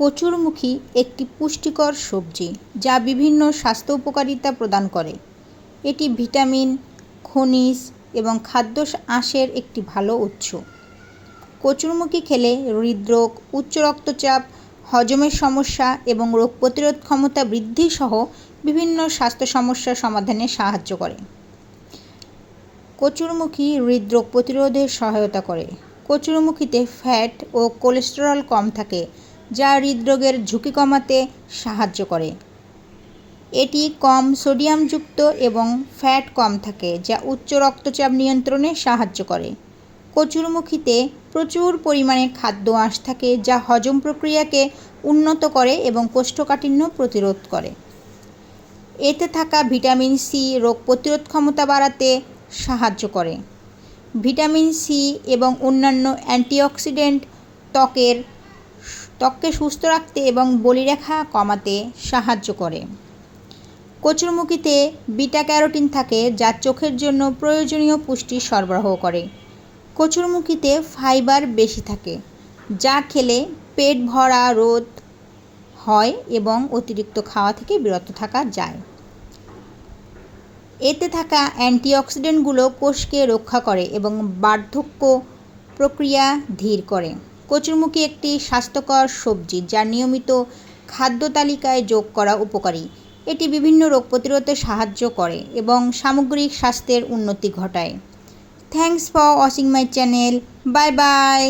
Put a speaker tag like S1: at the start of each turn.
S1: কচুরমুখী একটি পুষ্টিকর সবজি যা বিভিন্ন স্বাস্থ্য উপকারিতা প্রদান করে। এটি ভিটামিন, খনিজ এবং খাদ্য আঁশের একটি ভালো উৎস। কচুরমুখী খেলে হৃদরোগ, উচ্চ রক্তচাপ, হজমের সমস্যা এবং রোগ প্রতিরোধ ক্ষমতা বৃদ্ধি সহ বিভিন্ন স্বাস্থ্য সমস্যার সমাধানে সাহায্য করে। কচুরমুখী হৃদরোগ প্রতিরোধে সহায়তা করে। কচুরমুখীতে ফ্যাট ও কোলেস্টেরল কম থাকে যা হৃদরোগের ঝুঁকি কমাতে সাহায্য করে। এটি কম সোডিয়ামযুক্ত এবং ফ্যাট কম থাকে, যা উচ্চ রক্তচাপ নিয়ন্ত্রণে সাহায্য করে। কচুরমুখীতে প্রচুর পরিমাণে খাদ্য আঁশ থাকে, যা হজম প্রক্রিয়াকে উন্নত করে এবং কোষ্ঠকাঠিন্য প্রতিরোধ করে। এতে থাকা ভিটামিন সি রোগ প্রতিরোধ ক্ষমতা বাড়াতে সাহায্য করে। ভিটামিন সি এবং অন্যান্য অ্যান্টিঅক্সিডেন্ট ত্বকের ত্বককে সুস্থ রাখতে এবং বলিরেখা কমাতে সাহায্য করে। কচুরমুখীতে বিটা ক্যারোটিন থাকে যা চোখের জন্য প্রয়োজনীয় পুষ্টি সরবরাহ করে। কচুরমুখীতে ফাইবার বেশি থাকে, যা খেলে পেট ভরা রোধ হয় এবং অতিরিক্ত খাওয়া থেকে বিরত থাকা যায়। এতে থাকা অ্যান্টিঅক্সিডেন্টগুলো কোষকে রক্ষা করে এবং বার্ধক্য প্রক্রিয়া ধীর করে। কচুরমুখী একটি স্বাস্থ্যকর সবজি যা নিয়মিত খাদ্য তালিকায় যোগ করা উপকারী। এটি বিভিন্ন রোগ প্রতিরোধে সাহায্য করে এবং সামগ্রিক স্বাস্থ্যের উন্নতি ঘটায়। Thanks for watching my channel bye bye